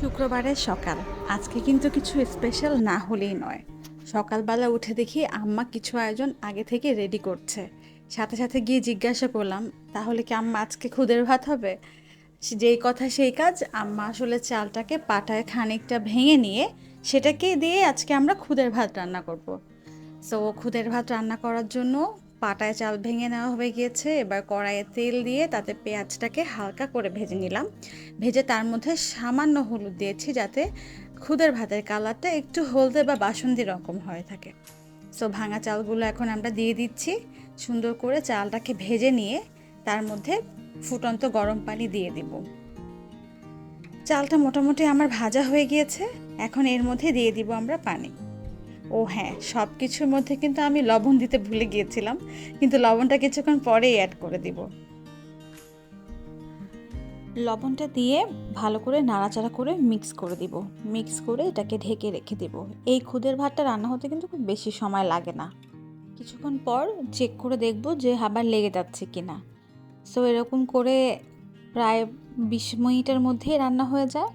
শুক্রবারের সকাল। আজকে কিন্তু কিছু স্পেশাল না হলেই নয়। সকালবেলা উঠে দেখি আম্মা কিছু আয়োজন আগে থেকে রেডি করছে। সাথে সাথে গিয়ে জিজ্ঞাসা করলাম, তাহলে কি আম্মা আজকে খুদের ভাত হবে? যেই কথা সেই কাজ, আম্মা আসলে চালটাকে পাটায় খানিকটা ভেঙে নিয়ে সেটাকে দিয়ে আজকে আমরা খুদের ভাত রান্না করব। সো খুদের ভাত রান্না করার জন্য পাটায় চাল ভেঙে নেওয়া হয়ে গিয়েছে। এবার কড়াইয়ে তেল দিয়ে তাতে পেঁয়াজটাকে হালকা করে ভেজে নিলাম। ভেজে তার মধ্যে সামান্য হলুদ দিয়েছি যাতে খুদের ভাতের কালারটা একটু হলদে বা বাসন্তী রকম হয়ে থাকে। সো ভাঙা চালগুলো এখন আমরা দিয়ে দিচ্ছি। সুন্দর করে চালটাকে ভেজে নিয়ে তার মধ্যে ফুটন্ত গরম পানি দিয়ে দিব। চালটা মোটামুটি আমার ভাজা হয়ে গিয়েছে। এখন এর মধ্যে দিয়ে দিব আমরা পানি। ও হ্যাঁ সব কিছুর মধ্যে কিন্তু আমি লবণ দিতে ভুলে গিয়েছিলাম, কিন্তু লবণটা কিছুক্ষণ পরেই অ্যাড করে দিব। লবণটা দিয়ে ভালো করে নাড়াচাড়া করে মিক্স করে দিব। মিক্স করে এটাকে ঢেকে রেখে দিব। এই খুদের ভাতটা রান্না হতে কিন্তু খুব বেশি সময় লাগে না। কিছুক্ষণ পর চেক করে দেখব যে আবার লেগে যাচ্ছে কি না সো এরকম করে প্রায় বিশ মিনিটের মধ্যেই রান্না হয়ে যায়।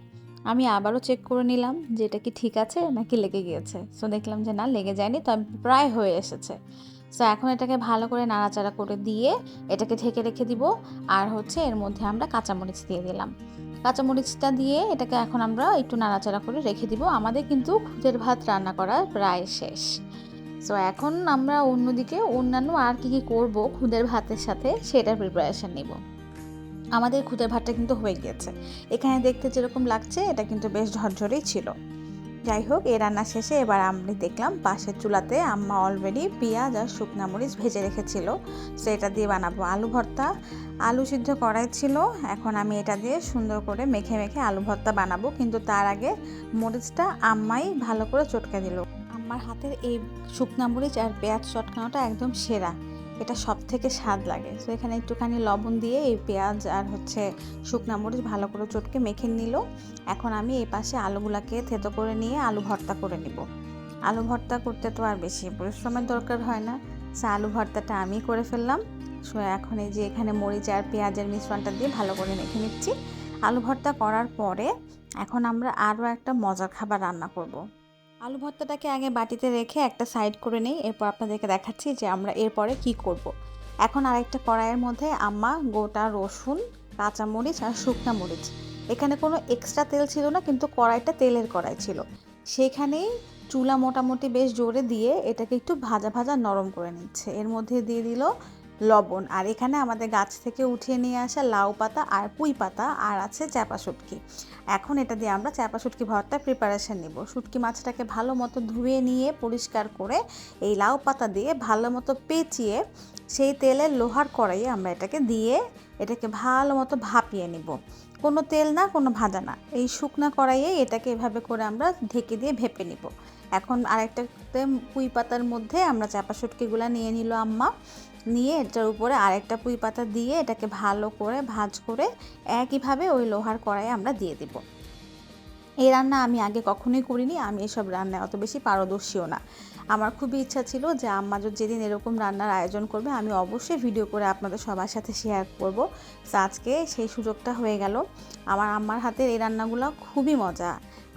আমি আবারও চেক করে নিলাম যে এটা কি ঠিক আছে নাকি লেগে গিয়েছে। সো দেখলাম যে না, লেগে যায়নি তবে প্রায় হয়ে এসেছে। সো এখন এটাকে ভালো করে নাড়াচাড়া করে দিয়ে এটাকে ঢেকে রেখে দিব। আর হচ্ছে এর মধ্যে আমরা কাঁচামরিচ দিয়ে দিলাম। কাঁচামরিচটা দিয়ে এটাকে এখন আমরা একটু নাড়াচাড়া করে রেখে দিব। আমাদের কিন্তু খুদের ভাত রান্না করা প্রায় শেষ। সো এখন আমরা অন্যদিকে অন্যান্য আর কি কি করব খুদের ভাতের সাথে সেটার প্রিপারেশান নিব। আমাদের খুদের ভাতটা কিন্তু হয়ে গিয়েছে। এখানে দেখতে যেরকম লাগছে, এটা কিন্তু বেশ ঝরঝরেই ছিল। যাই হোক, এই রান্না শেষে এবার আমি দেখলাম পাশের চুলাতে আম্মা অলরেডি পেঁয়াজ আর শুকনা মরিচ ভেজে রেখেছিল। সো এটা দিয়ে বানাবো আলু ভর্তা। আলু সিদ্ধ করাই ছিল। এখন আমি এটা দিয়ে সুন্দর করে মেখে মেখে আলু ভর্তা বানাবো। কিন্তু তার আগে মরিচটা আম্মাই ভালো করে চটকে দিল। আমার হাতের এই শুকনা মরিচ আর পেঁয়াজ চটকানোটা একদম সেরা। এটা সব থেকে স্বাদ লাগে। তো এখানে একটুখানি লবণ দিয়ে এই পেঁয়াজ আর হচ্ছে শুকনা মরিচ ভালো করে চটকে মেখে নিল। এখন আমি এই পাশে আলুগুলাকে থেতো করে নিয়ে আলু ভর্তা করে নিব। আলু ভর্তা করতে তো আর বেশি পরিশ্রমের দরকার হয় না। সে আলু ভর্তাটা আমি করে ফেললাম। সো এখন এই যে এখানে মরিচ আর পেঁয়াজের মিশ্রণটা দিয়ে ভালো করে মেখে নিচ্ছি। আলু ভর্তা করার পরে এখন আমরা আরও একটা মজার খাবার রান্না করব। আলু ভর্তাটাকে আগে বাটিতে রেখে একটা সাইড করে নিই, এরপর আপনাদেরকে দেখাচ্ছি যে আমরা এরপরে কি করব। এখন আরেকটা কড়াইয়ের মধ্যে আম্মা গোটা রসুন, কাঁচামরিচ আর শুকনা মরিচ। এখানে কোনো এক্সট্রা তেল ছিল না, কিন্তু কড়াইটা তেলের কড়াই ছিল। সেখানেই চুলা মোটামুটি বেশ জোরে দিয়ে এটাকে একটু ভাজা ভাজা নরম করে নিচ্ছে। এর মধ্যে দিয়ে দিল লবণ। আর এখানে আমাদের গাছ থেকে উঠিয়ে নিয়ে আসা লাউ পাতা আর পুঁই পাতা আর আছে চাপা শুটকি। এখন এটা দিয়ে আমরা চাপা শুটকি ভর্তা প্রিপারেশান নেব। শুটকি মাছটাকে ভালো মতো ধুয়ে নিয়ে পরিষ্কার করে এই লাউ পাতা দিয়ে ভালো মতো পেঁচিয়ে সেই তেলে লোহার কড়াইয়ে আমরা এটাকে দিয়ে এটাকে ভালো মতো ভাপিয়ে নেব। কোনো তেল না, কোনো ভাজা না। এই শুকনা কড়াইয়ে এটাকে এভাবে করে আমরা ঢেকে দিয়ে ভেপে নিব। এখন আরেকটা পুঁই পাতার মধ্যে আমরা চাপা শুটকিগুলো নিয়ে নিল আম্মা। নিয়ে এটার উপরে আরেকটা পুঁই পাতা দিয়ে এটাকে ভালো করে ভাজ করে একইভাবে ওই লোহার কড়াইয়ে আমরা দিয়ে দিব। এই রান্না আমি আগে কখনোই করিনি, আমি এসব রান্নায় অত বেশি পারদর্শীও না। আমার খুবই ইচ্ছা ছিল যে আম্মা যদি যেদিন এরকম রান্নার আয়োজন করবে, আমি অবশ্যই ভিডিও করে আপনাদের সবার সাথে শেয়ার করব। আজকে সেই সুযোগটা হয়ে গেল। আমার আম্মার হাতের এই রান্নাগুলো খুবই মজা।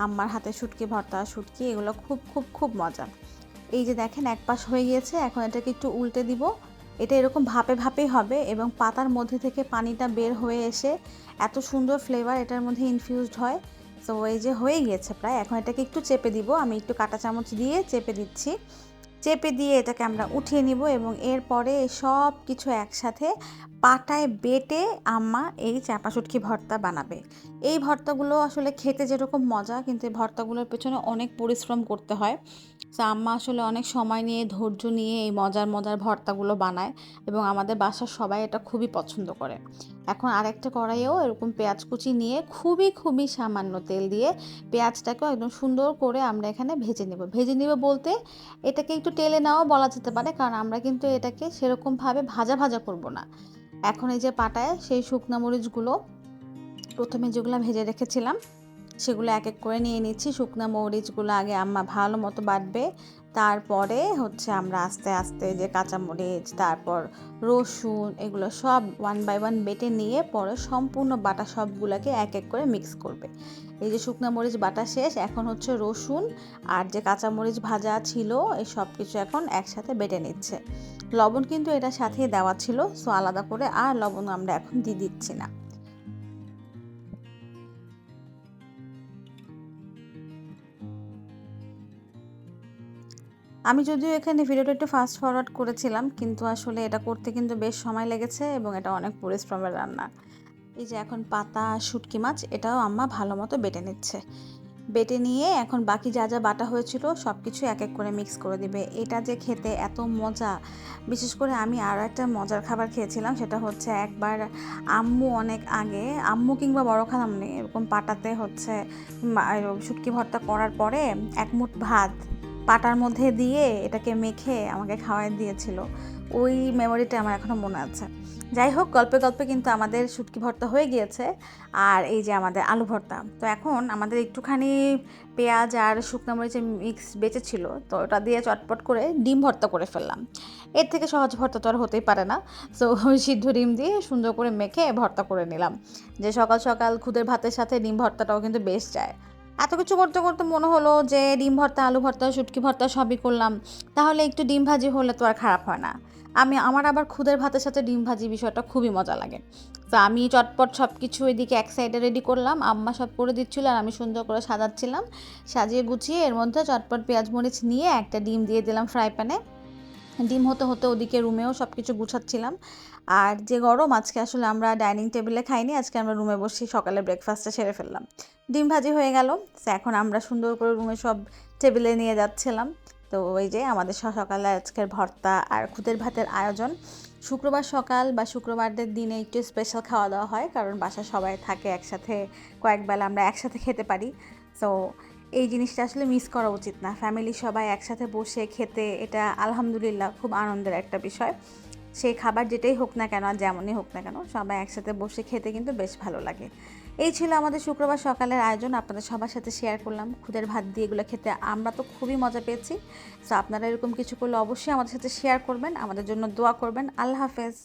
আম্মার হাতে শুটকি, ভর্তা, শুটকি, এগুলো খুব খুব খুব মজা। এই যে দেখেন এক পাশ হয়ে গিয়েছে, এখন এটাকে একটু উল্টে দিব। এটা এরকম ভাপে ভাপেই হবে এবং পাতার মধ্যে থেকে পানিটা বের হয়ে এসে এত সুন্দর ফ্লেভার এটার মধ্যে ইনফিউজড হয়। তো এই যে হয়ে গিয়েছে প্রায়, এখন এটাকে একটু চেপে দিব। আমি একটু কাঁটা চামচ দিয়ে চেপে দিচ্ছি। চেপে দিয়ে এটাকে আমরা উঠিয়ে নিব এবং এরপরে সব কিছু একসাথে পাটায় বেটে আম্মা এই চাপা শুটকি ভর্তা বানাবে। এই ভর্তাগুলো আসলে খেতে যেরকম মজা, কিন্তু এই ভর্তাগুলোর পেছনে অনেক পরিশ্রম করতে হয়। তো আম্মা আসলে অনেক সময় নিয়ে, ধৈর্য নিয়ে এই মজার মজার ভর্তাগুলো বানায় এবং আমাদের বাসার সবাই এটা খুবই পছন্দ করে। এখন আরেকটা কড়াইয়েও এরকম পেঁয়াজ কুচি নিয়ে খুবই খুবই সামান্য তেল দিয়ে পেঁয়াজটাকেও একদম সুন্দর করে আমরা এখানে ভেজে নেব। ভেজে নেব বলতে এটাকে একটু টেলে নেওয়াও বলা যেতে পারে কারণ আমরা কিন্তু এটাকে সেরকমভাবে ভাজা ভাজা করব না। এখন এই যে পাটায় সেই শুকনো মরিচগুলো প্রথমে যেগুলো ভেজে রেখেছিলাম সেগুলো এক এক করে নিয়ে নিচ্ছি। শুকনো মরিচগুলো আগে আম্মা ভালো মতো বাটবে। তারপরে হচ্ছে আমরা আস্তে আস্তে যে কাঁচামরিচ তারপর রসুন এগুলো সব ওয়ান বাই ওয়ান বেটে নিয়ে পরে সম্পূর্ণ বাটা সবগুলোকে এক এক করে মিক্স করবে। এই যে শুকনো মরিচ বাটা শেষ, এখন হচ্ছে রসুন আর যে কাঁচামরিচ ভাজা ছিল, এই সব কিছু এখন একসাথে বেটে নিচ্ছে। লবণ কিন্তু এটা সাথেই দেওয়া ছিল সো আলাদা করে আর লবণ আমরা এখন দিয়ে দিচ্ছি না। আমি যদিও এখানে ভিডিওটা একটু ফাস্ট ফরওয়ার্ড করেছিলাম, কিন্তু আসলে এটা করতে কিন্তু বেশ সময় লেগেছে এবং এটা অনেক পরিশ্রমের রান্না। এই যে এখন পাতা, শুটকি মাছ, এটাও আম্মা ভালো মতো বেটে নিচ্ছে। বেটে নিয়ে এখন বাকি যা যা বাটা হয়েছিল সব কিছু এক এক করে মিক্স করে দিবে। এটা যে খেতে এত মজা, বিশেষ করে আমি আরও একটা মজার খাবার খেয়েছিলাম, সেটা হচ্ছে একবার আম্মু অনেক আগে, আম্মু কিংবা বড় খালাম এরকম পাটাতে হচ্ছে শুটকি ভর্তা করার পরে এক মুঠ ভাত। পাটার মধ্যে দিয়ে এটাকে মেখে আমাকে খাওয়াই দিয়েছিল। ওই মেমোরিটা আমার এখনও মনে আছে। যাই হোক, গল্পে গল্পে কিন্তু আমাদের শুটকি ভর্তা হয়ে গিয়েছে আর এই যে আমাদের আলু ভর্তা। তো এখন আমাদের একটুখানি পেঁয়াজ আর শুকনো মরিচের মিক্স বেঁচেছিল তো ওটা দিয়ে চটপট করে ডিম ভর্তা করে ফেললাম। এর থেকে সহজ ভর্তা তো আর হতেই পারে না। তো সিদ্ধ ডিম দিয়ে সুন্দর করে মেখে ভর্তা করে নিলাম। যে সকাল সকাল খুদের ভাতের সাথে ডিম ভর্তাটাও কিন্তু বেশ যায়। এত কিছু করতে করতে মনে হলো যে ডিম ভর্তা, আলু ভর্তা, শুটকি ভর্তা সবই করলাম। তাহলে একটু ডিম ভাজি হলে তো আর খারাপ হয় না। আমি, আমার আবার খুদের ভাতের সাথে ডিম ভাজি বিষয়টা খুবই মজা লাগে। তো আমি চটপট সব কিছু এদিকে এক সাইডে রেডি করলাম। আম্মা সব করে দিচ্ছিল আর আমি সুন্দর করে সাজাচ্ছিলাম। সাজিয়ে গুছিয়ে এর মধ্যে চটপট পেঁয়াজ মরিচ নিয়ে একটা ডিম দিয়ে দিলাম ফ্রাই প্যানে ডিম হতে হতে ওদিকে রুমেও সব কিছু গুছাচ্ছিলাম। আর যে গরম, আজকে আসলে আমরা ডাইনিং টেবিলে খাইনি, আজকে আমরা রুমে বসে সকালে ব্রেকফাস্টটা সেরে ফেললাম। ডিম ভাজি হয়ে গেল এখন আমরা সুন্দর করে রুমে সব টেবিলে নিয়ে যাচ্ছিলাম। তো ওই যে আমাদের সকালে আজকের ভর্তা আর খুদের ভাতের আয়োজন। শুক্রবার সকাল বা শুক্রবারদের দিনে একটু স্পেশাল খাওয়া দাওয়া হয়, কারণ বাসা সবাই থাকে একসাথে কয়েকবেলা আমরা একসাথে খেতে পারি। তো এই জিনিসটা আসলে মিস করা উচিত না। ফ্যামিলি সবাই একসাথে বসে খেতে, এটা আলহামদুলিল্লাহ খুব আনন্দের একটা বিষয়। সেই খাবার যেটাই হোক না কেন, আর যেমনই হোক না কেন, সবাই একসাথে বসে খেতে কিন্তু বেশ ভালো লাগে। এই ছিল আমাদের শুক্রবার সকালের আয়োজন, আপনাদের সবার সাথে শেয়ার করলাম। খুদের ভাত দিয়ে এগুলো খেতে আমরা তো খুবই মজা পেয়েছি। তো আপনারা এরকম কিছু করলে অবশ্যই আমাদের সাথে শেয়ার করবেন। আমাদের জন্য দোয়া করবেন। আল্লাহ হাফেজ।